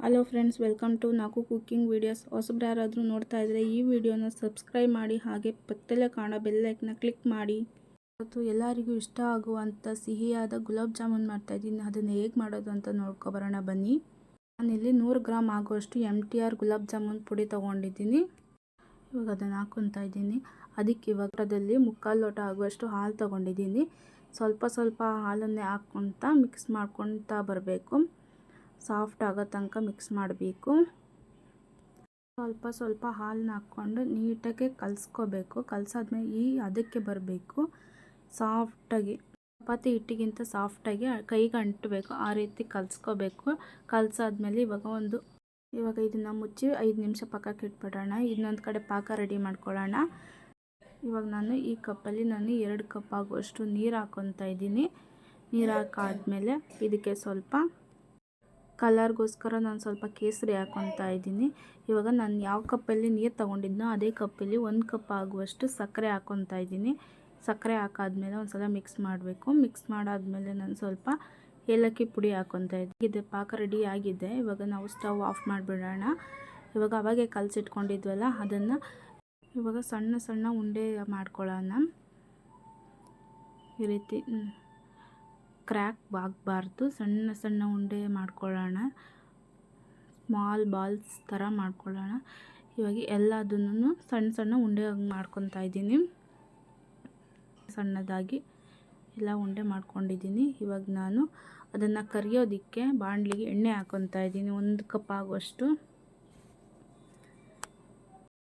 Hello friends welcome to ನಾಕು cooking videos ಹೊಸಬ್ರು ಯಾರಾದರೂ ನೋಡ್ತಾ ಇದ್ದರೆ ಈ ವಿಡಿಯೋನ ಸಬ್ಸ್ಕ್ರೈಬ್ ಮಾಡಿ, ಹಾಗೆ ಪಕ್ಕದಲ್ಲೇ ಕಾಣೋ ಬೆಲ್ಲೈಕ್ನ ಕ್ಲಿಕ್ ಮಾಡಿ. ಇವತ್ತು ಎಲ್ಲರಿಗೂ ಇಷ್ಟ ಆಗುವಂಥ ಸಿಹಿಯಾದ ಗುಲಾಬ್ ಜಾಮೂನ್ ಮಾಡ್ತಾಯಿದ್ದೀನಿ ಅದನ್ನು ಹೇಗೆ ಮಾಡೋದು ಅಂತ ನೋಡ್ಕೊಬರೋಣ ಬನ್ನಿ. ನಾನಿಲ್ಲಿ ನೂರು ಗ್ರಾಮ್ ಆಗುವಷ್ಟು M T R gulab jamun ಪುಡಿ ತೊಗೊಂಡಿದ್ದೀನಿ. ಇವಾಗ ಅದನ್ನು ಹಾಕ್ಕೊತಾ ಇದ್ದೀನಿ. ಅದಕ್ಕೆ ಇವಾಗದಲ್ಲಿ ಮುಕ್ಕಾಲು ಲೋಟ ಆಗುವಷ್ಟು ಹಾಲು ತೊಗೊಂಡಿದ್ದೀನಿ. ಸ್ವಲ್ಪ ಸ್ವಲ್ಪ ಹಾಲನ್ನೇ ಹಾಕ್ಕೊತ ಮಿಕ್ಸ್ ಮಾಡ್ಕೊತಾ ಬರಬೇಕು. ಸಾಫ್ಟ್ ಆಗೋ ತನಕ ಮಿಕ್ಸ್ ಮಾಡಬೇಕು. ಸ್ವಲ್ಪ ಸ್ವಲ್ಪ ಹಾಲನ್ನ ಹಾಕ್ಕೊಂಡು ನೀಟಾಗಿ ಕಲಿಸ್ಕೋಬೇಕು. ಕಲಸಾದ್ಮೇಲೆ ಈ ಅದಕ್ಕೆ ಬರಬೇಕು. ಸಾಫ್ಟಾಗಿ, ಚಪಾತಿ ಹಿಟ್ಟಿಗಿಂತ ಸಾಫ್ಟಾಗಿ ಕೈಗೆ ಅಂಟಬೇಕು. ಆ ರೀತಿ ಕಲಸ್ಕೋಬೇಕು. ಕಲಸಾದ್ಮೇಲೆ ಇವಾಗ ಒಂದು, ಇವಾಗ ಇದನ್ನು ಮುಚ್ಚಿ ಐದು ನಿಮಿಷ ಪಕ್ಕಕ್ಕೆ ಇಟ್ಬಿಡೋಣ. ಇನ್ನೊಂದು ಕಡೆ ಪಾಕ ರೆಡಿ ಮಾಡ್ಕೊಳ್ಳೋಣ. ಇವಾಗ ನಾನು ಈ ಕಪ್ಪಲ್ಲಿ ನಾನು ಎರಡು ಕಪ್ ಆಗುವಷ್ಟು ನೀರು ಹಾಕ್ಕೊತಾ ಇದ್ದೀನಿ. ನೀರು ಹಾಕಾದ್ಮೇಲೆ ಇದಕ್ಕೆ ಸ್ವಲ್ಪ ಕಲರ್ಗೋಸ್ಕರ ನಾನು ಸ್ವಲ್ಪ ಕೇಸರಿ ಹಾಕ್ಕೊತಾ ಇದ್ದೀನಿ. ಇವಾಗ ನಾನು ಯಾವ ಕಪ್ಪಲ್ಲಿ ನೀರು ತೊಗೊಂಡಿದ್ನೋ ಅದೇ ಕಪ್ಪಲ್ಲಿ ಒಂದು ಕಪ್ ಆಗುವಷ್ಟು ಸಕ್ಕರೆ ಹಾಕ್ಕೊತಾ ಇದ್ದೀನಿ. ಸಕ್ಕರೆ ಹಾಕಾದ್ಮೇಲೆ ಒಂದು ಸಲ ಮಿಕ್ಸ್ ಮಾಡಬೇಕು. ಮಿಕ್ಸ್ ಮಾಡಾದಮೇಲೆ ನಾನು ಸ್ವಲ್ಪ ಏಲಕ್ಕಿ ಪುಡಿ ಹಾಕ್ಕೊತಾ ಇದ್ದೀನಿ. ಇದು ಪಾಕ ರೆಡಿ ಆಗಿದೆ. ಇವಾಗ ನಾವು ಸ್ಟವ್ ಆಫ್ ಮಾಡಿಬಿಡೋಣ. ಇವಾಗ ಅವಾಗೆ ಕಲಸಿಟ್ಕೊಂಡಿದ್ವಲ್ಲ, ಅದನ್ನು ಇವಾಗ ಸಣ್ಣ ಸಣ್ಣ ಉಂಡೆ ಮಾಡ್ಕೊಳ್ಳೋಣ. ಈ ರೀತಿ ಕ್ರ್ಯಾಕ್ ಆಗಬಾರ್ದು. ಸಣ್ಣ ಸಣ್ಣ ಉಂಡೆ ಮಾಡ್ಕೊಳ್ಳೋಣ. ಸ್ಮಾಲ್ ಬಾಲ್ಸ್ ಥರ ಮಾಡ್ಕೊಳ್ಳೋಣ. ಇವಾಗ ಎಲ್ಲದನ್ನು ಸಣ್ಣ ಸಣ್ಣ ಉಂಡೆ ಮಾಡ್ಕೊತಾ ಇದ್ದೀನಿ. ಸಣ್ಣದಾಗಿ ಎಲ್ಲ ಉಂಡೆ ಮಾಡ್ಕೊಂಡಿದ್ದೀನಿ. ಇವಾಗ ನಾನು ಅದನ್ನು ಕರಿಯೋದಕ್ಕೆ ಬಾಣಲಿಗೆ ಎಣ್ಣೆ ಹಾಕೊತಾ ಇದ್ದೀನಿ. ಒಂದು ಕಪ್ ಆಗುವಷ್ಟು.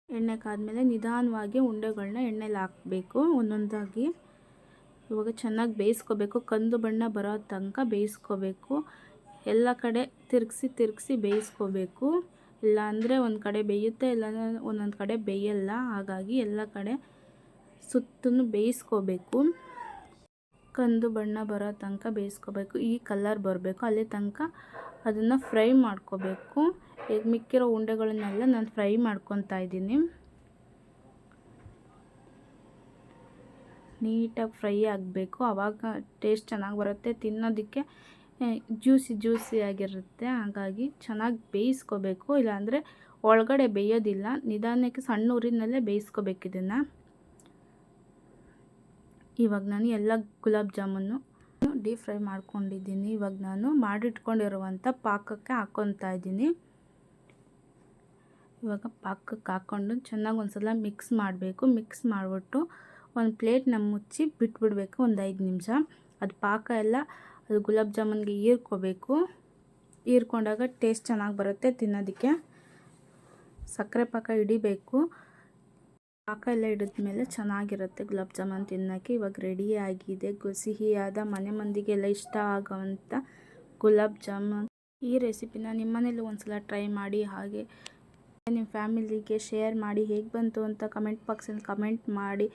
ಎಣ್ಣೆ ಕಾದ್ಮೇಲೆ ನಿಧಾನವಾಗಿ ಉಂಡೆಗಳನ್ನ ಎಣ್ಣೆಲಿ ಹಾಕಬೇಕು. ಒಂದೊಂದಾಗಿ. ಇವಾಗ ಚೆನ್ನಾಗಿ ಬೇಯಿಸ್ಕೋಬೇಕು. ಕಂದು ಬಣ್ಣ ಬರೋ ತನಕ ಬೇಯಿಸ್ಕೋಬೇಕು. ಎಲ್ಲ ಕಡೆ ತಿರುಗಿಸಿ ತಿರುಗಿಸಿ ಬೇಯಿಸ್ಕೋಬೇಕು. ಇಲ್ಲಾಂದರೆ ಒಂದು ಕಡೆ ಬೇಯುತ್ತೆ ಇಲ್ಲ ಒಂದೊಂದು ಕಡೆ ಬೇಯಲ್ಲ. ಹಾಗಾಗಿ ಎಲ್ಲ ಕಡೆ ಸುತ್ತೂ ಬೇಯಿಸ್ಕೋಬೇಕು. ಕಂದು ಬಣ್ಣ ಬರೋ ತನಕ ಬೇಯಿಸ್ಕೋಬೇಕು. ಈ ಕಲರ್ ಬರಬೇಕು. ಅಲ್ಲಿ ತನಕ ಅದನ್ನು ಫ್ರೈ ಮಾಡ್ಕೋಬೇಕು. ಈಗ ಮಿಕ್ಕಿರೋ ಉಂಡೆಗಳನ್ನೆಲ್ಲ ನಾನು ಫ್ರೈ ಮಾಡ್ಕೊತಾ ಇದ್ದೀನಿ. ನೀಟಾಗಿ ಫ್ರೈ ಆಗಬೇಕು. ಆವಾಗ ಟೇಸ್ಟ್ ಚೆನ್ನಾಗಿ ಬರುತ್ತೆ. ತಿನ್ನೋದಕ್ಕೆ ಜ್ಯೂಸಿ ಜ್ಯೂಸಿ ಆಗಿರುತ್ತೆ. ಹಾಗಾಗಿ ಚೆನ್ನಾಗಿ ಬೇಯಿಸ್ಕೋಬೇಕು. ಇಲ್ಲಾಂದರೆ ಒಳಗಡೆ ಬೇಯೋದಿಲ್ಲ. ನಿಧಾನಕ್ಕೆ ಸಣ್ಣ ಊರಿನಲ್ಲೇ ಬೇಯಿಸ್ಕೋಬೇಕು ಇದನ್ನು. ಇವಾಗ ನಾನು ಎಲ್ಲ ಗುಲಾಬ್ ಜಾಮೂನು ಡೀಪ್ ಫ್ರೈ ಮಾಡ್ಕೊಂಡಿದ್ದೀನಿ. ಇವಾಗ ನಾನು ಮಾಡಿಟ್ಕೊಂಡಿರುವಂಥ ಪಾಕಕ್ಕೆ ಹಾಕ್ಕೊತಾ ಇದ್ದೀನಿ. ಇವಾಗ ಪಾಕಕ್ಕೆ ಹಾಕ್ಕೊಂಡು ಚೆನ್ನಾಗಿ ಒಂದು ಸಲ ಮಿಕ್ಸ್ ಮಾಡಬೇಕು. ಮಿಕ್ಸ್ ಮಾಡಿಬಿಟ್ಟು ಒಂದು ಪ್ಲೇಟ್ನ ಮುಚ್ಚಿ ಬಿಟ್ಬಿಡಬೇಕು, ಒಂದು ಐದು ನಿಮಿಷ. ಅದು ಪಾಕ ಎಲ್ಲ, ಅದು ಗುಲಾಬ್ ಜಾಮೂನ್ಗೆ ಹೀರ್ಕೋಬೇಕು. ಹೀರ್ಕೊಂಡಾಗ ಟೇಸ್ಟ್ ಚೆನ್ನಾಗಿ ಬರುತ್ತೆ ತಿನ್ನೋದಕ್ಕೆ. ಸಕ್ಕರೆ ಪಾಕ ಹಿಡಿಬೇಕು. ಪಾಕ ಎಲ್ಲ ಹಿಡಿದ್ಮೇಲೆ ಚೆನ್ನಾಗಿರುತ್ತೆ ಗುಲಾಬ್ ಜಾಮೂನ್ ತಿನ್ನೋಕ್ಕೆ. ಇವಾಗ ರೆಡಿ ಆಗಿದೆ. ಸಿಹಿಯಾದ, ಮನೆ ಮಂದಿಗೆಲ್ಲ ಇಷ್ಟ ಆಗೋವಂಥ ಗುಲಾಬ್ ಜಾಮೂನ್. ಈ ರೆಸಿಪಿನ ನಿಮ್ಮ ಮನೇಲಿ ಒಂದು ಸಲ ಟ್ರೈ ಮಾಡಿ, ಹಾಗೆ ನಿಮ್ಮ ಫ್ಯಾಮಿಲಿಗೆ ಶೇರ್ ಮಾಡಿ, ಹೇಗೆ ಬಂತು ಅಂತ ಕಮೆಂಟ್ ಬಾಕ್ಸಲ್ಲಿ ಕಮೆಂಟ್ ಮಾಡಿ.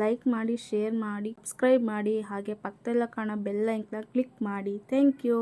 ಲೈಕ್ ಮಾಡಿ ಶೇರ್ ಮಾಡಿ ಸಬ್ಸ್ಕ್ರೈಬ್ ಮಾಡಿ, ಹಾಗೆ ಪಕ್ಕದಲ್ಲ ಕಾಣೋ ಬೆಲ್ ಐಕ್ನ ಕ್ಲಿಕ್ ಮಾಡಿ. Thank you